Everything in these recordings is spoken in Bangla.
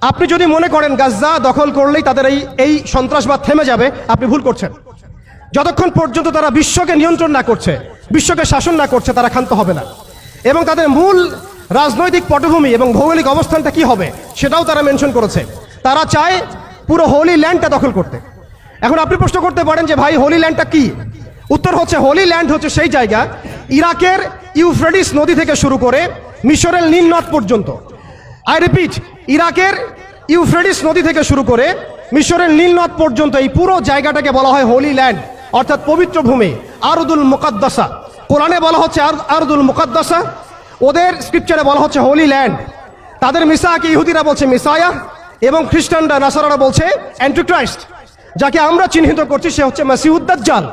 আপনি যদি মনে করেন গাজা দখল করলেই তাদের এই এই সন্ত্রাসবাদ থেমে যাবে, আপনি ভুল করছেন। যতক্ষণ পর্যন্ত তারা বিশ্বকে নিয়ন্ত্রণ না করছে, বিশ্বকে শাসন না করছে, তারা ক্ষান্ত হবে না। এবং তাদের মূল রাজনৈতিক পটভূমি এবং ভৌগোলিক অবস্থানটা কি হবে, সেটাও তারা মেনশন করেছে। তারা চায় পুরো হোলি ল্যান্ডটা দখল করতে। এখন আপনি প্রশ্ন করতে পারেন যে, ভাই হোলি ল্যান্ডটা কি? উত্তর হচ্ছে হোলি ল্যান্ড হচ্ছে সেই জায়গা, ইরাকের ইউফ্রেডিস নদী থেকে শুরু করে মিশরের নীল পর্যন্ত। আই রিপিট ইরাকের ইউফ্রেডিস নদী থেকে শুরু করে মিশরের নীল নদ পর্যন্ত এই পুরো জায়গাটাকে বলা হয় হোলি ল্যান্ড, অর্থাৎ পবিত্র ভূমি, আরদুল মুকাদ্দাসা। কোরআনে বলা হচ্ছে আর- আরদুল মুকাদ্দাসা, ওদের স্ক্রিপচারে বলা হচ্ছে হোলি ল্যান্ড। তাদের মিসাকে ইহুদিরা বলছে মিসায়া এবং খ্রিস্টানরা নাসারারা বলছে অ্যান্টিক্রাইস্ট, যাকে আমরা চিহ্নিত করছি সে হচ্ছে মাসিউদ্দাজ্জাল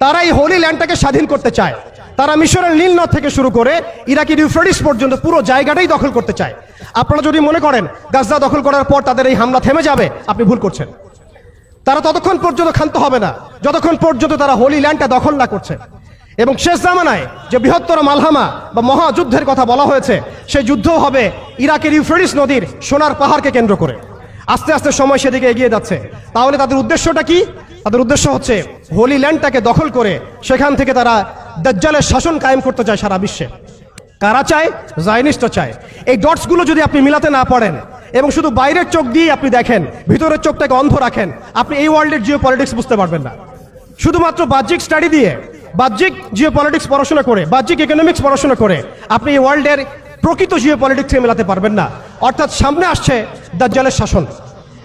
তারা এই হোলি ল্যান্ডটাকে স্বাধীন করতে চায়। তারা মিশরের নীল নদ থেকে শুরু করে ইরাকের ইউফ্রেডিস পর্যন্ত পুরো জায়গাটাই দখল করতে চায়। আপনারা যদি মনে করেন গাজা দখল করার পর তাদের এই হামলা থেমে যাবে, আপনি ভুল করছেন। তারা ততক্ষণ পর্যন্ত ক্ষান্ত হবে না, যতক্ষণ পর্যন্ত তারা হোলি ল্যান্ডটা দখল না করছে। এবং শেষ জামানায় যে বৃহত্তর মালহামা বা মহাযুদ্ধের কথা বলা হয়েছে, সেই যুদ্ধ হবে ইরাকের ইউফ্রেডিস নদীর সোনার পাহাড়কে কেন্দ্র করে। আস্তে আস্তে সময় সেদিকে এগিয়ে যাচ্ছে। তাহলে তাদের উদ্দেশ্যটা কি? তাদের উদ্দেশ্য হচ্ছে হোলি ল্যান্ডটাকে দখল করে সেখান থেকে তারা দাজ্জালের শাসন কায়েম করতে চায় সারা বিশ্বে। কারা চায়? জায়নিস্টরা চায়। এই ডটসগুলো যদি আপনি মিলাতে না পারেন এবং শুধু বাইরের চোখ দিয়ে আপনি দেখেন, ভিতরের চোখটাকে অন্ধ রাখেন, আপনি এই ওয়ার্ল্ডের জিও পলিটিক্স বুঝতে পারবেন না। শুধুমাত্র বাহ্যিক স্টাডি দিয়ে, বাহ্যিক জিও পলিটিক্স পড়াশোনা করে, বাহ্যিক ইকোনমিক্স পড়াশোনা করে, আপনি এই ওয়ার্ল্ডের প্রকৃত জিও পলিটিক্সকে মেলাতে পারবেন না। অর্থাৎ সামনে আসছে দাজ্জালের শাসন,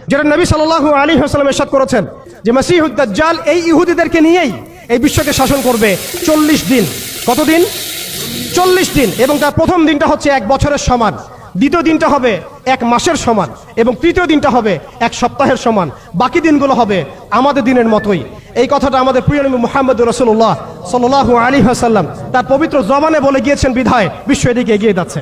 যেটা নবী সাল্লাল্লাহু আলী হাসলাম এরশাদ করেছেন যে, মাসিহুদ দাজ্জাল এই ইহুদিদেরকে নিয়েই এই বিশ্বকে শাসন করবে চল্লিশ দিন। কতদিন? চল্লিশ দিন। এবং তার প্রথম দিনটা হচ্ছে এক বছরের সমান। দ্বিতীয় দিনটা হবে এক মাসের সমান। এবং তৃতীয় দিনটা হবে এক সপ্তাহের সমান। বাকি দিনগুলো হবে আমাদের দিনের মতোই। এই কথাটা আমাদের প্রিয় নবী মোহাম্মদ রসুল্লাহ সাল্লাহু আলী হাসাল্লাম তার পবিত্র জবানে বলে গিয়েছেন, বিধায় বিশ্ব এদিকে এগিয়ে যাচ্ছে।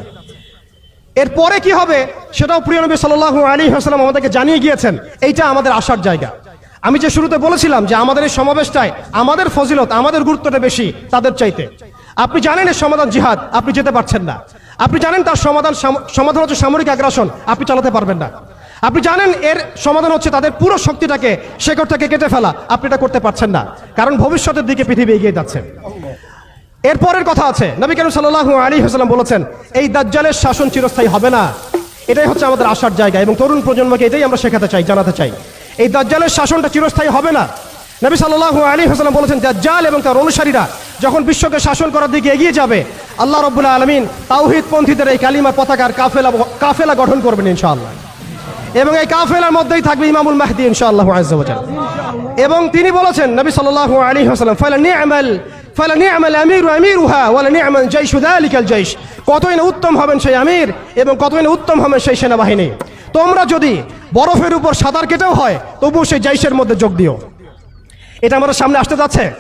এরপরে কি হবে সেটাও প্রিয় নবী সাল্লাহু আলী হাসলাম আমাদেরকে জানিয়ে গিয়েছেন। এইটা আমাদের আসার জায়গা। আমি যে শুরুতে বলেছিলাম যে আমাদের এই সমাবেশটায় আমাদের ফজিলত, আমাদের গুরুত্বটা বেশি তাদের চাইতে। আপনি জানেন এর সমাধান জিহাদ, আপনি যেতে পারছেন না। আপনি জানেন তার সমাধান সমাধান হচ্ছে সামরিক আগ্রাসন, আপনি চালাতে পারবেন না। আপনি জানেন এর সমাধান হচ্ছে তাদের পুরো শক্তিটাকে শেকড় থেকে কেটে ফেলা, আপনি এটা করতে পারছেন না। কারণ ভবিষ্যতের দিকে পৃথিবী এগিয়ে যাচ্ছে। এরপরের কথা আছে, নবী করিম সাল্লাল্লাহু আলী হাসলাম বলেছেন, এই দাজ্জালের শাসন চিরস্থায়ী হবে না। এটাই হচ্ছে আমাদের আসার জায়গা এবং তরুণ প্রজন্মকে এটাই আমরা শেখাতে চাই, জানাতে চাই। এই দাজ্জালের শাসনটা চিরস্থায়ী হবে না। নবী সাল্লাল্লাহু আলী হাসলাম বলেছেন, দাজ্জাল এবং তার অনুসারীরা যখন বিশ্বকে শাসন করার দিকে এগিয়ে যাবে, আল্লাহ রব্বুল্লাহ আলমিন তাওহিদ পন্থীদের এই কালিমা পতাকার কাফেলা কাফেলা গঠন করবেন ইনশাআল্লাহ। এবং এই কাফেলার মধ্যেই থাকবে ইমামুল মাহদি ইনশাআল্লাহ এবং তিনি বলেছেন, নবী সাল্লাল্লাহু আলাইহি ওয়াসাল্লাম, ফালা নি'মাল ফালা নি'মাল আমিরু আমিরুহা, ওয়ালা নি'মাল জাইশু যালিকাল জাইশ। কতই না উত্তম হবেন সেই আমির এবং কতই না উত্তম হবেন সেই সেনাবাহিনী। তোমরা যদি বরফের উপর সাঁতার কেটেও হয়, তবুও সেই জাইশের মধ্যে যোগ দিও। এটা আমাদের সামনে আসতে যাচ্ছে।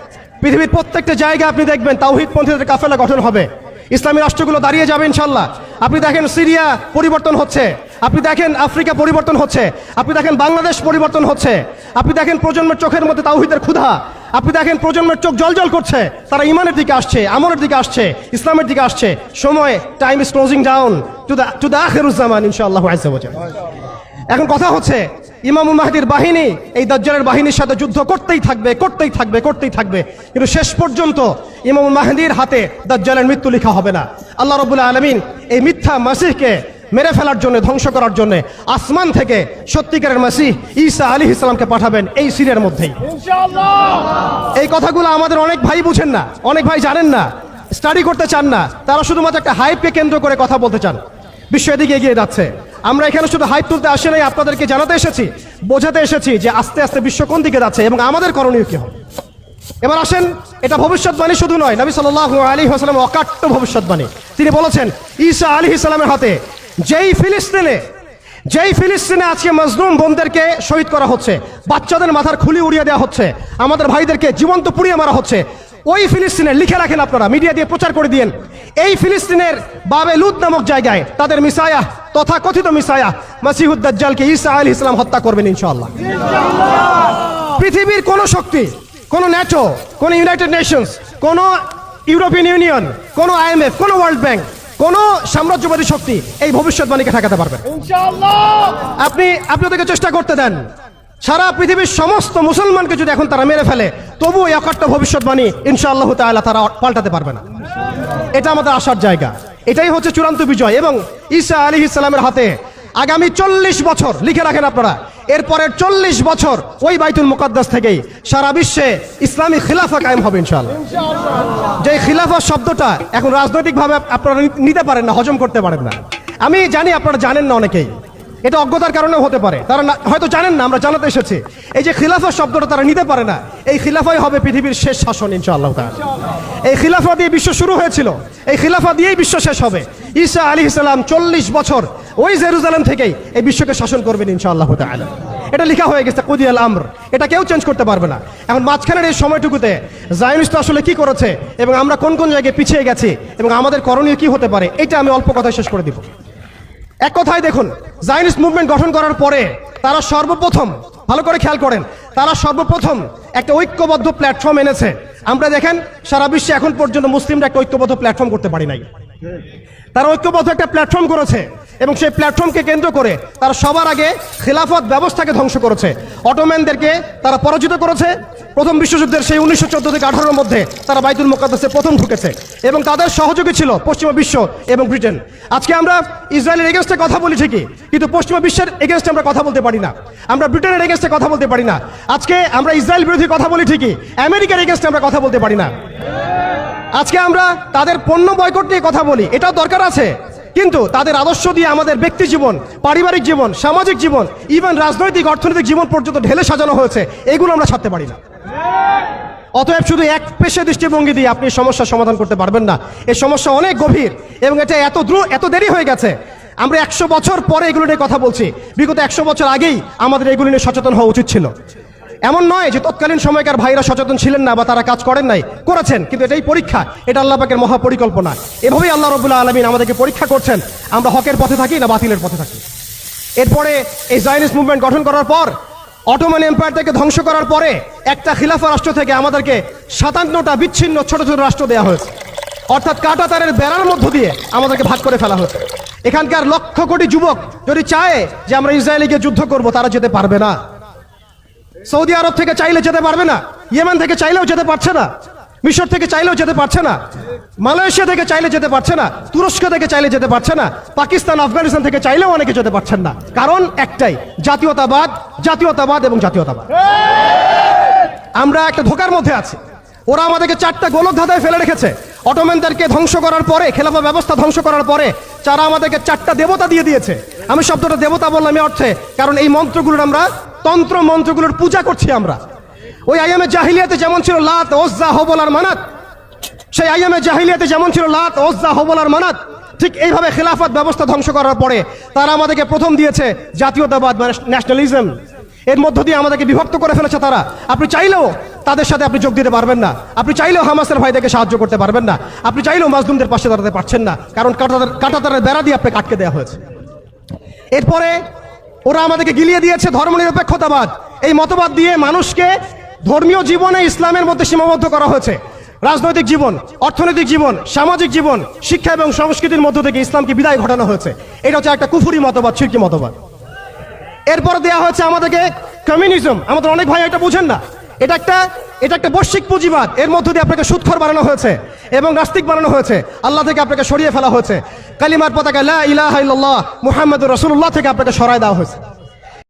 পৃথিবীর প্রত্যেকটা জায়গায় আপনি দেখবেন তাওহিদ পন্থীদের কাফেলা গঠন হবে। ইসলামী রাষ্ট্রগুলো দাঁড়িয়ে যাবে ইনশাল্লাহ আপনি দেখেন সিরিয়া পরিবর্তন হচ্ছে। আপনি দেখেন আফ্রিকা পরিবর্তন হচ্ছে। আপনি দেখেন বাংলাদেশ পরিবর্তন হচ্ছে। আপনি দেখেন প্রজন্মের চোখের মধ্যে তাওহিদের ক্ষুধা। আপনি দেখেন প্রজন্মের চোখ জল জল করছে, তারা ইমানের দিকে আসছে, আমলের দিকে আসছে, ইসলামের দিকে আসছে। সময় time is closing down to the to the Akheruzzaman ইনশাআল্লাহ এখন কথা হচ্ছে, ইমামুল মাহদির বাহিনী, এই দাজ্জালের বাহিনীর সাথে যুদ্ধ করতেই থাকবে করতেই থাকবে করতেই থাকবে। কিন্তু শেষ পর্যন্ত ইমামুল মাহদির হাতে দাজ্জালের মৃত্যু লেখা হবে না। আল্লাহ রবুল্লা আলমিন এই মিথ্যা মাসিহকে মেরে ফেলার জন্য ধ্বংস করার জন্য আসমান থেকে সত্যিকারের মাসিহ ঈসা আলী ইসলামকে পাঠাবেন এই সিরিয়ার মধ্যেই। এই কথাগুলো আমাদের অনেক ভাই বুঝেন না অনেক ভাই জানেন না স্টাডি করতে চান না তারা শুধুমাত্র একটা হাইপকে কেন্দ্র করে কথা বলতে চান। বিশ্ব এদিকে এগিয়ে যাচ্ছে। আমরা এখানে শুধু হাইপ তুলতে আসি নাই আপনাদেরকে জানাতে এসেছি বোঝাতে এসেছি যে আস্তে আস্তে বিশ্ব কোন দিকে যাচ্ছে এবং আমাদের করণীয় কি হবে। এবার আসেন এটা ভবিষ্যৎবাণী শুধু নয় নবী সাল্লাল্লাহু আলী হাসলাম অকাট্য ভবিষ্যৎবাণী। তিনি বলেছেন ঈসা আলী ইসলামের হাতে যেই ফিলিস্তিনে যেই ফিলিস্তিনে আজকে মজলুম বোনদেরকে শহীদ করা হচ্ছে, বাচ্চাদের মাথার খুলি উড়িয়ে দেওয়া হচ্ছে, আমাদের ভাইদেরকে জীবন্ত পুড়িয়ে মারা হচ্ছে, ওই ফিলিস্তিনে লিখে রাখেন আপনারা, মিডিয়া দিয়ে প্রচার করে দিয়েন। এই ফিলিস্তিনের বাবে লুদ নামক জায়গায় তাদের মিসায়া তথা কথিত মিসায়া মাসিহুদ্দাজ্জালকে ঈসা আল ইসলাম হত্যা করবেন ইনশাআল্লাহ। পৃথিবীর কোন শক্তি, কোন ন্যাটো, কোন ইউনাইটেড নেশনস, কোন ইউরোপিয়ান ইউনিয়ন, কোন আইএমএফ, কোন ওয়ার্ল্ড ব্যাংক কোনো সাম্রাজ্যবাদী শক্তি এই ভবিষ্যৎবাণীকে ঠেকাতে পারবে আপনি আপনি ওদেরকে চেষ্টা করতে দেন। সারা পৃথিবীর সমস্ত মুসলমানকে যদি এখন তারা মেরে ফেলে তবু এই অকাট্য ভবিষ্যৎবাণী ইনশাআল্লাহ তাআলা তারা পাল্টাতে পারবে না। এটা আমাদের আসার জায়গা। এটাই হচ্ছে চূড়ান্ত বিজয় এবং ঈসা আলী ইসলামের হাতে আগামী চল্লিশ বছর, লিখে রাখেন আপনারা, এরপরের চল্লিশ বছর ওই বাইতুল মুকদ্দাস থেকেই সারা বিশ্বে ইসলামী খিলাফা কায়েম হবে ইনশাআল্লাহ। যে খিলাফা শব্দটা এখন রাজনৈতিকভাবে আপনারা নিতে পারেন না, হজম করতে পারেন না। আমি জানি আপনারা জানেন না অনেকেই, এটা অজ্ঞতার কারণেও হতে পারে। তারা হয়তো জানেন না, আমরা জানাতে এসেছি। এই যে খিলাফা শব্দটা তারা নিতে পারে না, এই খিলাফাই হবে পৃথিবীর শেষ শাসন ইনশাআল্লাহ তাআলা। এই খিলাফা দিয়ে বিশ্ব শুরু হয়েছিল, এই খিলাফা দিয়েই বিশ্ব শেষ হবে। ঈসা আলী ইসলাম চল্লিশ বছর ওই জেরুজালেম থেকেই এই বিশ্বকে শাসন করবেন ইনশাআল্লাহ তাআলা। এটা লেখা হয়ে গেছে, কুদিয়াল আমর। এটা কেউ চেঞ্জ করতে পারবে না। এখন মাঝখানের এই সময়টুকুতে জায়নিস্ট আসলে কি করেছে এবং আমরা কোন কোন জায়গায় পিছিয়ে গেছি এবং আমাদের করণীয় কি হতে পারে, এটা আমি অল্প কথায় শেষ করে দিব। এক কথায় দেখুন, জায়নিস্ট মুভমেন্ট গঠন করার পরে তারা সর্বপ্রথম, ভালো করে খেয়াল করেন, তারা সর্বপ্রথম একটা ঐক্যবদ্ধ প্ল্যাটফর্ম এনেছে। আমরা দেখেন, সারা বিশ্বে এখন পর্যন্ত মুসলিমরা একটা ঐক্যবদ্ধ প্ল্যাটফর্ম করতে পারি নাই। তারা ঐক্যবদ্ধ একটা প্ল্যাটফর্ম করেছে। এবং সেই প্ল্যাটফর্মকে কেন্দ্র করে তারা সবার আগে খেলাফত ব্যবস্থাকে ধ্বংস করেছে। অটোম্যানদেরকে তারা পরাজিত করেছে। প্রথম বিশ্বযুদ্ধের সেই উনিশশো চোদ্দ থেকে আঠারোর মধ্যে তারা বাইতুল মোকাদ্দাসে প্রথম ঢুকেছে এবং তাদের সহযোগী ছিল পশ্চিমা বিশ্ব এবং ব্রিটেন। আজকে আমরা ইসরায়েলের এগেনস্টে কথা বলি ঠিকই, কিন্তু পশ্চিমা বিশ্বের এগেনস্টে আমরা কথা বলতে পারি না। আমরা ব্রিটেনের এগেনস্টে কথা বলতে পারি না। আজকে আমরা ইসরায়েল বিরোধী কথা বলি ঠিকই, আমেরিকার এগেনস্টে আমরা কথা বলতে পারি না। আজকে আমরা তাদের পণ্য বয়কট নিয়ে কথা বলি, এটাও দরকার আছে? কিন্তু তাদের আদর্শ দিয়ে আমাদের ব্যক্তি জীবন, পারিবারিক জীবন, সামাজিক জীবন ইভেন রাজনৈতিক, অর্থনৈতিক জীবন পর্যন্ত ঢেলে সাজানো হয়েছে, এগুলো আমরা ছাড়তে পারি না। অতএব শুধু এক পেশে দৃষ্টিভঙ্গি দিয়ে আপনি সমস্যার সমাধান করতে পারবেন না। এই সমস্যা অনেক গভীর এবং এটা এত দ্রুত এত দেরি হয়ে গেছে। আমরা একশো বছর পরে এগুলো নিয়ে কথা বলছি। বিগত একশো বছর আগেই আমাদের এগুলো নিয়ে সচেতন হওয়া উচিত ছিল। এমন নয় যে তৎকালীন সময়কার ভাইরা সচেতন ছিলেন না বা তারা কাজ করেন নাই, করেছেন, কিন্তু এটাই পরীক্ষা, এটা আল্লাহ পাকের মহাপরিকল্পনা। এভাবেই আল্লাহ রবুল্লাহ আলমিন আমাদেরকে পরীক্ষা করছেন, আমরা হকের পথে থাকি না বাতিলের পথে থাকি। এরপরে এই জাইনিস মুভমেন্ট গঠন করার পর অটোমান এম্পায়ার থেকে ধ্বংস করার পরে একটা খিলাফা রাষ্ট্র থেকে আমাদেরকে সাতান্নটা বিচ্ছিন্ন ছোট ছোট রাষ্ট্র দেওয়া হয়েছে। অর্থাৎ কাটাতারের বেড়ার মধ্য দিয়ে আমাদেরকে ভাগ করে ফেলা হয়েছে। এখানকার লক্ষ কোটি যুবক যদি চায় যে আমরা ইসরায়েলিকে যুদ্ধ করব, তারা যেতে পারবে না। সৌদি আরব থেকে চাইলে যেতে পারবে না, ইয়েমেন থেকে চাইলেও যেতে পারছে না, মিশর থেকে চাইলেও যেতে পারছে না, মালয়েশিয়া থেকে চাইলে যেতে পারছে না, তুরস্ক থেকে চাইলে যেতে পারছে না, পাকিস্তান, আফগানিস্তান থেকে চাইলেও অনেকে যেতে পারছেন না। কারণ একটাই, জাতীয়তাবাদ জাতীয়তাবাদ এবং জাতীয়তাবাদ। আমরা একটা ধোকার মধ্যে আছি। ওরা আমাদেরকে চারটা গোলক ধাঁধায় ফেলে রেখেছে। অটোম্যানদেরকে ধ্বংস করার পরে খেলাফা ব্যবস্থা ধ্বংস করার পরে যারা আমাদেরকে চারটা দেবতা দিয়ে দিয়েছে। আমি শব্দটা দেবতা বললাম এই অর্থে, কারণ এই মন্ত্রগুলোর আমরা তন্ত্র মন্ত্রগুলোর পূজা করছি আমরা। ওই আইএমএ জাহিলিয়াতে যেমন ছিল লাত, ওজ্জা, হবল আর মানাত। সেই আইএমএ জাহিলিয়াতে যেমন ছিল লাত, ওজ্জা, হবল আর মানাত, ঠিক এইভাবে খেলাফত ব্যবস্থা ধ্বংস করার পরে তারা আমাদেরকে প্রথম দিয়েছে জাতীয়তাবাদ মানে ন্যাশনালিজম। এর মধ্য দিয়ে আমাদেরকে বিভক্ত করে ফেলেছে তারা। আপনি চাইলেও তাদের সাথে আপনি যোগ দিতে পারবেন না। আপনি চাইলেও হামাসের ভাইদেরকে সাহায্য করতে পারবেন না। আপনি চাইলেও মাজলুমদের পাশে দাঁড়াতে পারছেন না। কারণ কাটাতার কাটাতারের বেড়া দিয়ে আপনাকে আটকে দেওয়া হয়েছে। এরপরে ওরা আমাদেরকে গিলিয়ে দিয়েছে ধর্মনিরপেক্ষতাবাদ। এই মতবাদ দিয়ে মানুষকে ধর্মীয় জীবনে ইসলামের মধ্যে সীমাবদ্ধ করা হয়েছে। রাজনৈতিক জীবন, অর্থনৈতিক জীবন, সামাজিক জীবন, শিক্ষা এবং সংস্কৃতির মধ্য থেকে ইসলামকে বিদায় ঘটানো হয়েছে। এটা হচ্ছে একটা কুফুরি মতবাদ ছিরকি মতবাদ। এরপর দেওয়া হয়েছে আমাদেরকে কমিউনিজম আমাদের অনেক ভাই এটা বুঝেন না। এটা একটা এটা একটা বৈশ্বিক পুঁজিবাদ। এর মধ্য দিয়ে আপনাকে সুৎখর বানানো হয়েছে এবং নাস্তিক বানানো হয়েছে। আল্লাহ থেকে আপনাকে সরিয়ে ফেলা হয়েছে। কালিমার পতাকা লা মুহাম্মদুর রাসূলুল্লাহ থেকে আপনাকে সরায় দেওয়া হয়েছে।